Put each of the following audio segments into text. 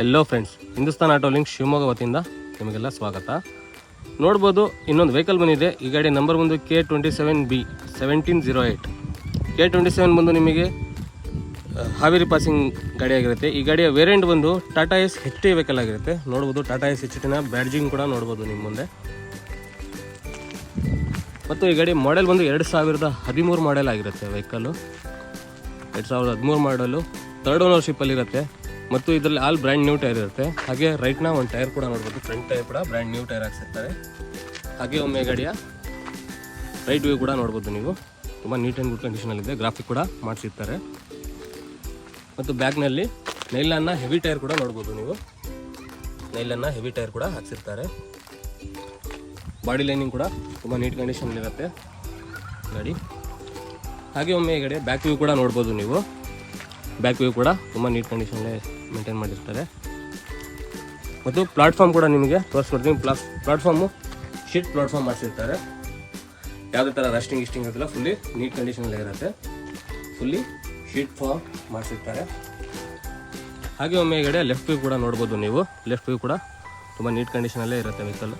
ಎಲ್ಲೋ friends Hindustan auto link Shivamogga ವತಿಯಿಂದ ನಿಮಗೆಲ್ಲ ಸ್ವಾಗತ. ನೋಡ್ಬೋದು ಇನ್ನೊಂದು ವೆಹಿಕಲ್ ಬಂದಿದೆ. ಈ ಗಾಡಿ ನಂಬರ್ ಬಂದು K twenty seven B seventeen zero eight K twenty seven ಬಂದು ನಿಮಗೆ ಹಾವೇರಿ ಪಾಸಿಂಗ್ ಗಾಡಿ ಆಗಿರುತ್ತೆ. ಈ ಗಾಡಿಯ ವೇರಿಯಂಟ್ ಬಂದು Tata S H T vehicle ಆಗಿರುತ್ತೆ. ನೋಡ್ಬೋದು ಟಾಟಾ ಎಸ್ ಹೆಚ್ ಟಿನ ಬ್ಯಾಡ್ಜಿಂಗ್ ಕೂಡ ನೋಡ್ಬೋದು ನಿಮ್ಮ ಮುಂದೆ. ಮತ್ತು ಈ ಗಾಡಿ ಮಾಡೆಲ್ ಬಂದು ಎರಡು ಸಾವಿರದ ಹದಿಮೂರು ಮಾಡೆಲ್ ಆಗಿರುತ್ತೆ ವೆಹಿಕಲ್ಲು ಎರಡು ಸಾವಿರದ ಹದಿಮೂರು ಮಾಡಲು ತರ್ಡ್ ಓನರ್ಶಿಪ್ಪಲ್ಲಿ ಇರುತ್ತೆ ಮತ್ತು ಇದರಲ್ಲಿ ಆಲ್ ಬ್ರ್ಯಾಂಡ್ ನ್ಯೂ ಟೈರ್ ಇರುತ್ತೆ. ಹಾಗೆ ರೈಟ್ನ ಒಂದು ಟೈರ್ ಕೂಡ ನೋಡ್ಬೋದು. ಫ್ರಂಟ್ ಟೈರ್ ಕೂಡ ಬ್ರ್ಯಾಂಡ್ ನ್ಯೂ ಟೈರ್ ಹಾಕ್ಸಿರ್ತಾರೆ. ಹಾಗೆ ಒಮ್ಮೆ ಗಾಡಿಯ ರೈಟ್ ವ್ಯೂ ಕೂಡ ನೋಡ್ಬೋದು ನೀವು. ತುಂಬ ನೀಟ್ ಆ್ಯಂಡ್ ಗುಡ್ ಕಂಡೀಷನಲ್ಲಿದೆ ಗ್ರಾಫಿಕ್ ಕೂಡ ಮಾಡಿಸಿರ್ತಾರೆ. ಮತ್ತು ಬ್ಯಾಗ್ನಲ್ಲಿ ನೈಲನ್ನ ಹೆವಿ ಟೈರ್ ಕೂಡ ನೋಡ್ಬೋದು ನೀವು. ನೈಲನ್ನ ಹೆವಿ ಟೈರ್ ಕೂಡ ಹಾಕ್ಸಿರ್ತಾರೆ. ಬಾಡಿ ಲೈನಿಂಗ್ ಕೂಡ ತುಂಬ ನೀಟ್ ಕಂಡೀಷನಲ್ಲಿರುತ್ತೆ ಗಾಡಿ. ಹಾಗೆ ಒಮ್ಮೆ ಈ ಗಾಡಿ ಬ್ಯಾಕ್ ವ್ಯೂ ಕೂಡ ನೋಡ್ಬೋದು ನೀವು. ಬ್ಯಾಕ್ ವ್ಯೂ ಕೂಡ ತುಂಬ ನೀಟ್ ಕಂಡೀಷನಲ್ಲೇ ಮೇಂಟೈನ್ ಮಾಡಿರ್ತಾರೆ. ಮತ್ತು ಪ್ಲಾಟ್ಫಾರ್ಮ್ ಕೂಡ ನಿಮಗೆ ತೋರಿಸ್ಕೊಡ್ತೀನಿ. ಪ್ಲಾ ಪ್ಲಾಟ್ಫಾರ್ಮು ಶೀಟ್ ಪ್ಲಾಟ್ಫಾರ್ಮ್ ಮಾಡಿಸಿರ್ತಾರೆ. ಯಾವುದೇ ಥರ ರಸ್ಟಿಂಗ್ ಇಸ್ಟಿಂಗ್ ಇರೋದಿಲ್ಲ ಫುಲ್ಲಿ ನೀಟ್ ಕಂಡೀಷನಲ್ಲೇ ಇರುತ್ತೆ. ಫುಲ್ಲಿ ಶೀಟ್ ಫಾರ್ಮ್ ಮಾಡಿಸಿರ್ತಾರೆ. ಹಾಗೆ ಒಮ್ಮೆಗಡೆ ಲೆಫ್ಟ್ ವ್ಯೂ ಕೂಡ ನೋಡ್ಬೋದು ನೀವು. ಲೆಫ್ಟ್ ವ್ಯೂ ಕೂಡ ತುಂಬ ನೀಟ್ ಕಂಡೀಷನಲ್ಲೇ ಇರುತ್ತೆ ವೆಹಿಕಲ್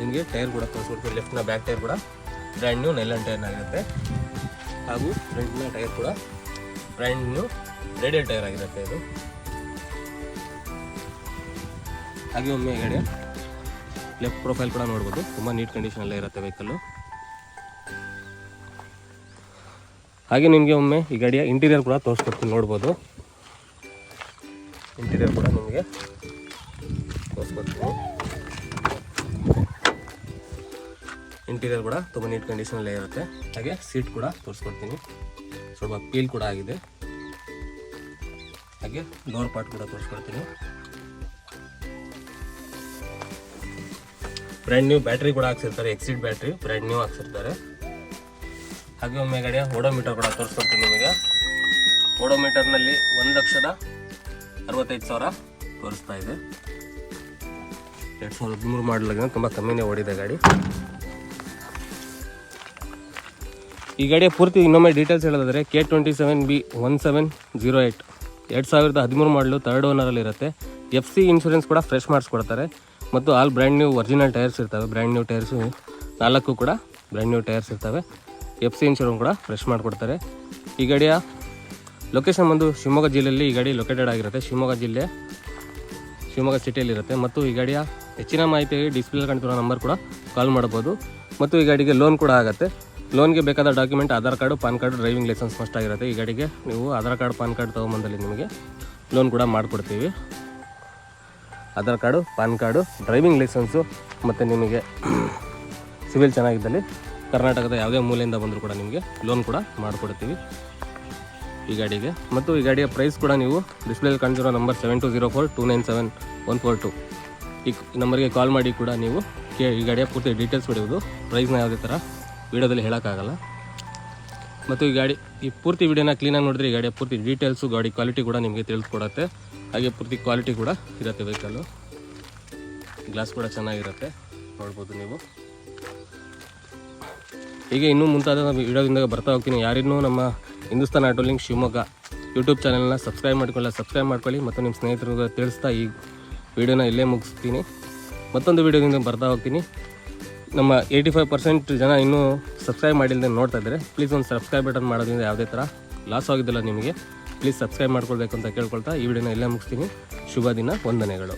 ನಿಮಗೆ ಟೈರ್ ಕೂಡ ತೋರಿಸ್ಕೊಡ್ತೀವಿ ಲೆಫ್ಟ್ನ ಬ್ಯಾಕ್ ಟೈರ್ ಕೂಡ ಬ್ರ್ಯಾಂಡ್ ನ್ಯೂ ನೈಲನ್ ಟೈರ್ನಾಗಿರುತ್ತೆ ಹಾಗೂ ಫ್ರಂಟ್ನ ಟೈರ್ ಕೂಡ ಬ್ರ್ಯಾಂಡ್ ನ್ಯೂ ರೇಡಿಯಲ್ ಟೈರ್ ಆಗಿರುತ್ತೆ ಇದು. ಹಾಗೆ ಒಮ್ಮೆ ಈ ಗಾಡಿ ಲೆಫ್ಟ್ ಪ್ರೊಫೈಲ್ ಕೂಡ ನೋಡ್ಬೋದು. ತುಂಬ ನೀಟ್ ಕಂಡೀಷನಲ್ಲೇ ಇರುತ್ತೆ ವೆಹಿಕಲ್ಲು ಹಾಗೆ ನಿಮಗೆ ಒಮ್ಮೆ ಈ ಗಾಡಿಯ ಇಂಟೀರಿಯರ್ ಕೂಡ ತೋರಿಸ್ಕೊಡ್ತೀನಿ ನೋಡ್ಬೋದು. ಇಂಟೀರಿಯರ್ ಕೂಡ ನಿಮಗೆ ತೋರಿಸ್ಕೊಡ್ತೀನಿ. ಇಂಟೀರಿಯರ್ ಕೂಡ ತುಂಬ ನೀಟ್ ಕಂಡೀಷನಲ್ಲೇ ಇರುತ್ತೆ. ಹಾಗೆ ಸೀಟ್ ಕೂಡ ತೋರಿಸ್ಕೊಡ್ತೀನಿ. ಸ್ವಲ್ಪ ಪೀಲ್ ಕೂಡ ಆಗಿದೆ. ಹಾಗೆ ಡೋರ್ ಪಾರ್ಟ್ ಕೂಡ ತೋರಿಸ್ಕೊಡ್ತೀನಿ. ಬ್ರ್ಯಾಂಡ್ ನ್ಯೂ ಬ್ಯಾಟ್ರಿ ಕೂಡ ಹಾಕ್ಸಿರ್ತಾರೆ ಎಕ್ಸಿಡ್ ಬ್ಯಾಟ್ರಿ ಬ್ರ್ಯಾಂಡ್ ನ್ಯೂ ಹಾಕ್ಸಿರ್ತಾರೆ. ಹಾಗೆ ಒಮ್ಮೆ ಗಾಡಿಯ ಓಡೋಮೀಟರ್ ಕೂಡ ತೋರಿಸ್ಕೊಡ್ತೀನಿ ನಿಮಗೆ. ಓಡೋಮೀಟರ್ನಲ್ಲಿ ಒಂದು ಲಕ್ಷದ ಅರವತ್ತೈದು ಸಾವಿರ ತೋರಿಸ್ತಾ ಇದೆ. ಎರಡು ಸಾವಿರದ ಹದಿಮೂರು ಮಾಡಲಾಗ ತುಂಬ ಕಮ್ಮಿನೇ ಓಡಿದೆ ಗಾಡಿ. ಈ ಗಾಡಿಯ ಪೂರ್ತಿ ಇನ್ನೊಮ್ಮೆ ಡೀಟೇಲ್ಸ್ ಹೇಳೋದಾದರೆ K twenty seven B one seven zero eight ಎರಡು ಸಾವಿರದ ಹದಿಮೂರು ಮಾಡಲು ತರ್ಡ್ ಓನರಲ್ಲಿ ಇರುತ್ತೆ. ಎಫ್ ಸಿ ಇನ್ಶೂರೆನ್ಸ್ ಕೂಡ ಫ್ರೆಶ್ ಮಾಡಿಸ್ಕೊಡ್ತಾರೆ. ಮತ್ತು all brand new original tyres ಇರ್ತವೆ. ಬ್ರ್ಯಾಂಡ್ ನ್ಯೂ ಟೈರ್ಸು ನಾಲ್ಕು ಕೂಡ ಬ್ರ್ಯಾಂಡ್ ನ್ಯೂ ಟೈರ್ಸ್ ಇರ್ತವೆ. ಎಫ್ ಸಿ ಇನ್ಶೂರೆನ್ಸ್ ಕೂಡ ಫ್ರೆಶ್ ಮಾಡಿಕೊಡ್ತಾರೆ. ಈ ಗಾಡಿಯ ಲೊಕೇಶನ್ ಬಂದು ಶಿವಮೊಗ್ಗ ಜಿಲ್ಲೆಯಲ್ಲಿ ಈ ಗಾಡಿ ಲೊಕೇಟೆಡ್ ಆಗಿರುತ್ತೆ. ಶಿವಮೊಗ್ಗ ಜಿಲ್ಲೆ, ಶಿವಮೊಗ್ಗ ಸಿಟಿಯಲ್ಲಿರುತ್ತೆ ಮತ್ತು ಈ ಗಾಡಿಯ ಹೆಚ್ಚಿನ ಮಾಹಿತಿಗೆ ಡಿಸ್ಪ್ಲೇ ಕಾಣ್ತಿರೋ ನಂಬರ್ ಕೂಡ ಕಾಲ್ ಮಾಡ್ಬೋದು. ಮತ್ತು ಈ ಗಾಡಿಗೆ ಲೋನ್ ಕೂಡ ಆಗುತ್ತೆ. ಲೋನ್ಗೆ ಬೇಕಾದ document, Aadhaar card, PAN card, driving licence first ಆಗಿರುತ್ತೆ. ಈ ಗಾಡಿಗೆ ನೀವು ಆಧಾರ್ ಕಾರ್ಡ್, ಪಾನ್ ಕಾರ್ಡ್ ತೊಗೊಂಬಂದಲ್ಲಿ ನಿಮಗೆ ಲೋನ್ ಕೂಡ ಮಾಡಿಕೊಡ್ತೀವಿ. Aadhaar card, PAN card, driving licence ಮತ್ತು ನಿಮಗೆ ಸಿವಿಲ್ ಚೆನ್ನಾಗಿದ್ದಲ್ಲಿ ಕರ್ನಾಟಕದ ಯಾವುದೇ ಮೂಲೆಯಿಂದ ಬಂದರೂ ಕೂಡ ನಿಮಗೆ ಲೋನ್ ಕೂಡ ಮಾಡಿಕೊಡ್ತೀವಿ ಈ ಗಾಡಿಗೆ. ಮತ್ತು ಈ ಗಾಡಿಯ ಪ್ರೈಸ್ ಕೂಡ ನೀವು ಡಿಸ್ಪ್ಲೇಲಿ ಕಾಣ್ತಿರೋ number seven two zero four two nine seven one four two ಈ ನಂಬರ್ಗೆ ಕಾಲ್ ಮಾಡಿ ಕೂಡ ನೀವು ಈ ಗಾಡಿಯ ಪೂರ್ತಿ ಡೀಟೇಲ್ಸ್ ಪಡೆಯುವುದು. ಪ್ರೈಸ್ನ ಯಾವುದೇ ಥರ ವೀಡಿಯೋದಲ್ಲಿ ಹೇಳೋಕ್ಕಾಗಲ್ಲ. ಮತ್ತು ಈ ಗಾಡಿ, ಈ ಪೂರ್ತಿ ವಿಡಿಯೋನ ಕ್ಲೀನಾಗಿ ನೋಡಿದ್ರೆ ಈ ಗಾಡಿಯ ಪೂರ್ತಿ ಡೀಟೇಲ್ಸು ಗಾಡಿ ಕ್ವಾಲಿಟಿ ಕೂಡ ನಿಮಗೆ ತಿಳಿಸ್ಕೊಡತ್ತೆ. ಹಾಗೆ ಪೂರ್ತಿ ಕ್ವಾಲಿಟಿ ಕೂಡ ಇರುತ್ತೆ ವೆಹಿಕಲ್ಲು ಗ್ಲಾಸ್ ಕೂಡ ಚೆನ್ನಾಗಿರುತ್ತೆ. ನೋಡ್ಬೋದು ನೀವು. ಹೀಗೆ ಇನ್ನೂ ಮುಂತಾದ ವಿಡಿಯೋದಿಂದ ಬರ್ತಾ ಹೋಗ್ತೀನಿ. ಯಾರಿನ್ನೂ ನಮ್ಮ Hindustan auto link Shivamogga YouTube ಚಾನಲ್ನ ಸಬ್ಸ್ಕ್ರೈಬ್ ಮಾಡ್ಕೊಳ್ಳಿ ಸಬ್ಸ್ಕ್ರೈಬ್ ಮಾಡ್ಕೊಳ್ಳಿ ಮತ್ತು ನಿಮ್ಮ ಸ್ನೇಹಿತರಿಗೆ ತಿಳಿಸ್ತಾ ಈ ವಿಡಿಯೋನ ಇಲ್ಲೇ ಮುಗಿಸ್ತೀನಿ. ಮತ್ತೊಂದು ವಿಡಿಯೋದಿಂದ ಬರ್ತಾ ಹೋಗ್ತೀನಿ. ನಮ್ಮ ಏಯ್ಟಿ ಫೈವ್ ಪರ್ಸೆಂಟ್ ಜನ ಇನ್ನೂ ಸಬ್ಸ್ಕ್ರೈಬ್ ಮಾಡಿಲ್ಲದೆ ನೋಡ್ತಾ ಇದ್ದಾರೆ. ಪ್ಲೀಸ್ ಒಂದು ಸಬ್ಸ್ಕ್ರೈಬ್ ಬಟನ್ ಮಾಡೋದ್ರಿಂದ ಯಾವುದೇ ಥರ ಲಾಸ್ ಆಗೋದಿಲ್ಲ ನಿಮಗೆ. ಪ್ಲೀಸ್ ಸಬ್ಸ್ಕ್ರೈಬ್ ಮಾಡ್ಕೊಳ್ಬೇಕು ಅಂತ ಕೇಳ್ಕೊಳ್ತಾ ಈ ವಿಡಿಯೋನ ಇಲ್ಲೇ ಮುಗಿಸ್ತೀನಿ. ಶುಭ ದಿನ, ವಂದನೆಗಳು.